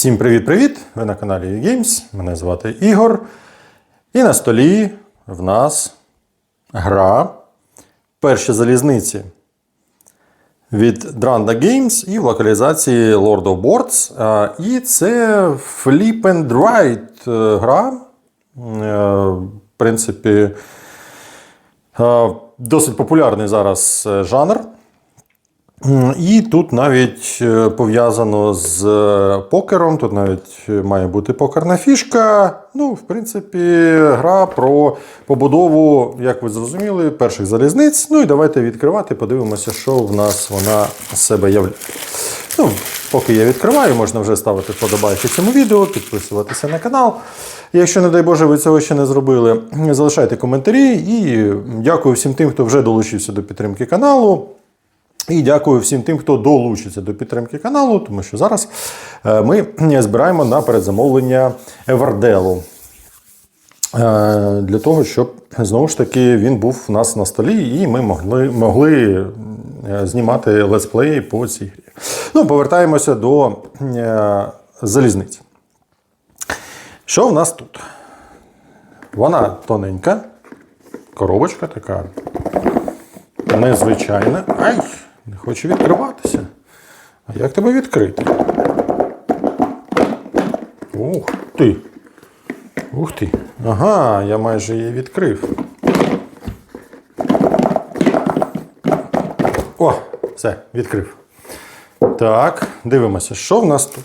Всім привіт-привіт! Ви на каналі eGames. Мене звати Ігор. І на столі в нас гра Перші залізниці від Dranda Games і в локалізації Lord of Boards. І це Flip and Ride е, гра. Е, В принципі, е, досить популярний зараз жанр. І тут навіть е, пов'язано з е, покером, тут навіть має бути покерна фішка. Ну, в принципі, гра про побудову, як ви зрозуміли, перших залізниць. Ну і давайте відкривати, подивимося, що в нас вона себе являє. Ну, поки я відкриваю, можна вже ставити вподобайки цьому відео, підписуватися на канал. Якщо, не дай Боже, ви цього ще не зробили, залишайте коментарі і дякую всім тим, хто вже долучився до підтримки каналу. І дякую всім тим, хто долучиться до підтримки каналу, тому що зараз е, ми збираємо на передзамовлення Еверделу. Е, Для того, щоб знову ж таки він був у нас на столі, і ми могли могли е, знімати летсплеї по цій грі. Ну, повертаємося до е, залізниць. Що в нас тут? Вона тоненька, коробочка така незвичайна. Ай, не хоче відкриватися. А як тебе відкрити? Ух ти. Ух ти. Ага, я майже її відкрив. О, все, відкрив. Так, дивимося, що в нас тут?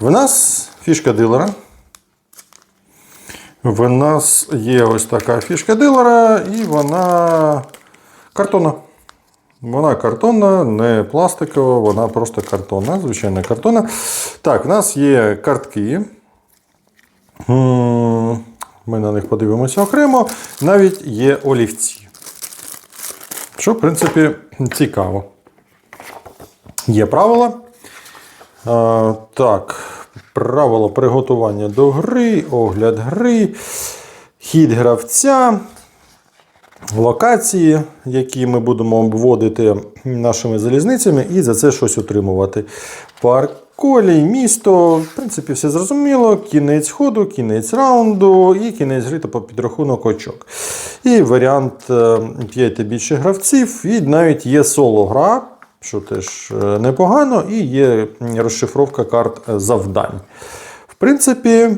В нас фішка дилера. В нас є ось така фішка дилера, і вона картонна. Вона картонна, не пластикова, вона просто картонна, звичайна картонна. Так, в нас є картки. Ми на них подивимося окремо. Навіть є олівці. Що, в принципі, цікаво. Є правила. Так, правила приготування до гри, огляд гри, хід гравця, локації, які ми будемо обводити нашими залізницями, і за це щось отримувати. Парк колій, місто, в принципі, все зрозуміло. Кінець ходу, кінець раунду і кінець гри по підрахунок очок. І варіант 5 більше гравців, і навіть є соло-гра. Що теж е, непогано, і є розшифровка карт е, завдань. В принципі,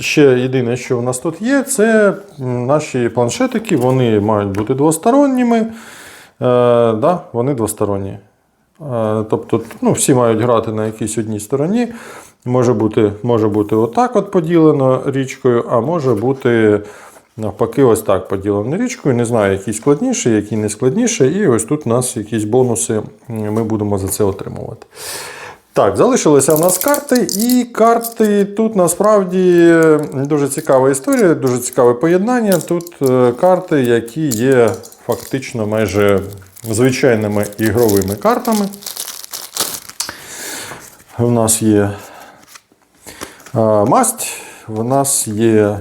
ще єдине, що у нас тут є, це наші планшетики. Вони мають бути двосторонніми. Е, да, вони двосторонні. Е, Тобто, ну, всі мають грати на якійсь одній стороні. Може бути, може бути отак от поділено річкою, а може бути навпаки ось так поділено річкою. Не знаю, який складніший, який не складніший. І ось тут у нас якісь бонуси ми будемо за це отримувати. Так, залишилися в нас карти, і карти тут насправді дуже цікава історія, дуже цікаве поєднання. Тут е, карти, які є фактично майже звичайними ігровими картами. У нас є е, масть, у нас є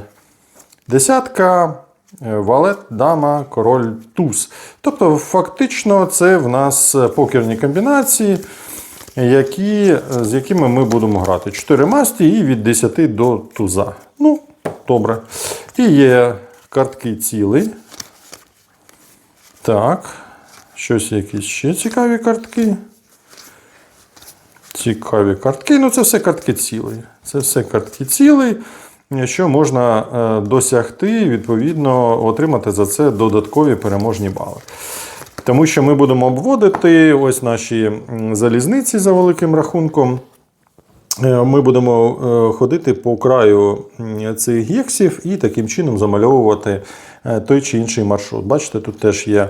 десятка, е, валет, дама, король, туз. Тобто, фактично, це в нас покерні комбінації, які, з якими ми будемо грати. 4 масті і від 10 до туза. Ну, добре. І є картки цілий. Так. Щось якісь ще цікаві картки. Цікаві картки. Ну, це все картки цілий. Це все картки цілий, що можна е, досягти, відповідно, отримати за це додаткові переможні бали. Тому що ми будемо обводити ось наші залізниці за великим рахунком. Е, Ми будемо е, ходити по краю цих гексів і таким чином замальовувати е, той чи інший маршрут. Бачите, тут теж є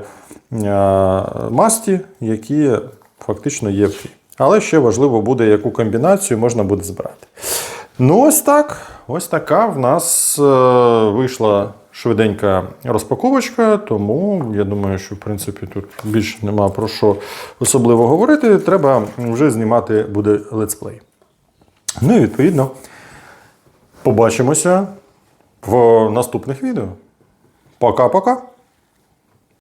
масті, які фактично є в грі. Але ще важливо буде, яку комбінацію можна буде збирати. Ну, ось так. Ось така в нас вийшла швиденька розпаковочка, тому я думаю, що в принципі тут більше нема про що особливо говорити. Треба вже знімати буде летсплей. Ну і відповідно побачимося в наступних відео. Пока-пока.